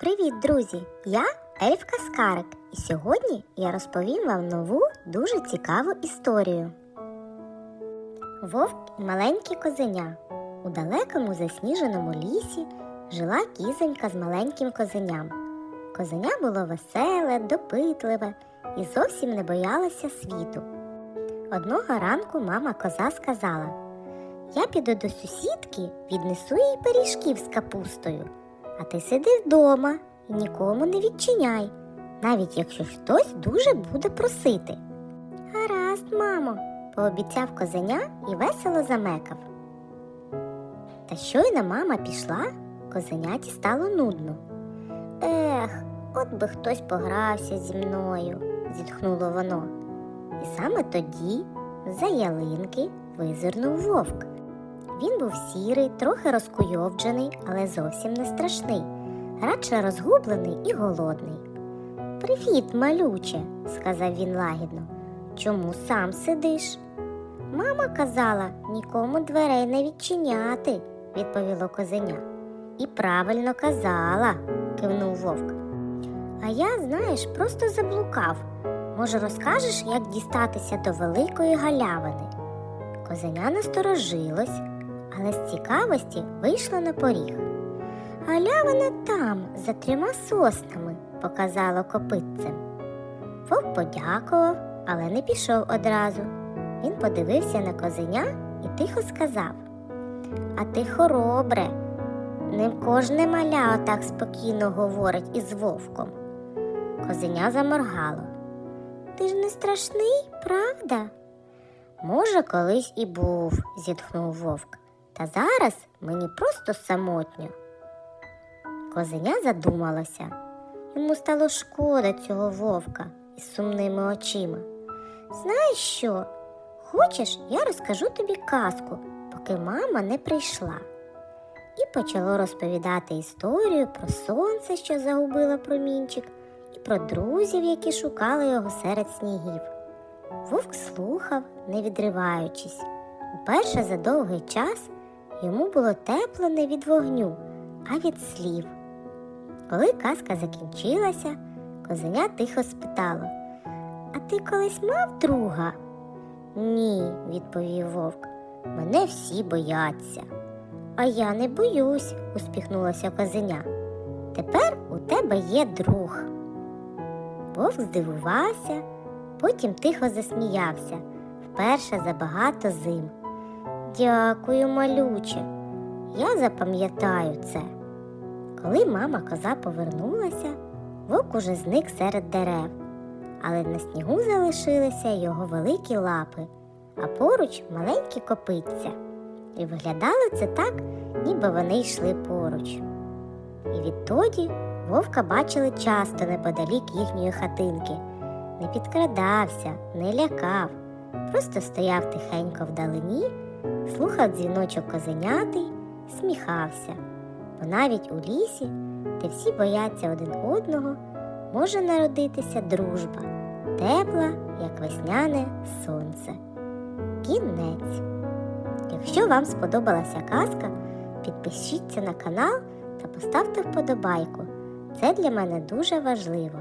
Привіт, друзі! Я Ельфка Скарик, і сьогодні я розповім вам нову дуже цікаву історію. Вовк і маленьке козеня. У далекому засніженому лісі жила кізонька з маленьким козеням. Козеня було веселе, допитливе і зовсім не боялося світу. Одного ранку мама коза сказала: Я піду до сусідки, віднесу їй пиріжків з капустою. А ти сиди вдома і нікому не відчиняй, навіть якщо хтось дуже буде просити. Гаразд, мамо, пообіцяв козеня і весело замекав. Та щойно мама пішла, козеняті стало нудно. Ех, от би хтось погрався зі мною, зітхнуло воно. І саме тоді з-за ялинки визирнув вовк. Він був сірий, трохи розкуйовджений, але зовсім не страшний, радше розгублений і голодний. Привіт, малюче, сказав він лагідно. Чому сам сидиш? Мама казала нікому дверей не відчиняти, відповіло козеня. І правильно казала, кивнув вовк. А я, знаєш, просто заблукав. Може, розкажеш, як дістатися до великої галявини? Козеня насторожилось, але з цікавості вийшло на поріг. Галявина там, за трьома соснами, показало копитцем. Вовк подякував, але не пішов одразу. Він подивився на козеня і тихо сказав: А ти хоробре, не кожне маля отак спокійно говорить із вовком. Козеня заморгало. Ти ж не страшний, правда? Може, колись і був, зітхнув вовк, та зараз мені просто самотньо. Козеня задумалася. Йому стало шкода цього вовка із сумними очима. Знаєш що? Хочеш, я розкажу тобі казку, поки мама не прийшла. І почало розповідати історію про сонце, що загубило промінчик, і про друзів, які шукали його серед снігів. Вовк слухав, не відриваючись. Уперше за довгий час йому було тепло не від вогню, а від слів. Коли казка закінчилася, козеня тихо спитало А ти колись мав друга? Ні, відповів вовк. Мене всі бояться. А я не боюсь, успіхнулося козеня. Тепер у тебе є друг. Вовк здивувався, потім тихо засміявся вперше за багато зим. Дякую, малюче, я запам'ятаю це. Коли мама коза повернулася, вовк уже зник серед дерев, але на снігу залишилися його великі лапи, а поруч маленькі копитця. І виглядало це так, ніби вони йшли поруч. І відтоді вовка бачили часто неподалік їхньої хатинки, не підкрадався, не лякав, просто стояв тихенько вдалині, слухав дзвіночок козеняти, сміхався. Бо навіть у лісі, де всі бояться один одного, може народитися дружба, тепла, як весняне сонце. Кінець. Якщо вам сподобалася казка, підпишіться на канал та поставте вподобайку. Це для мене дуже важливо.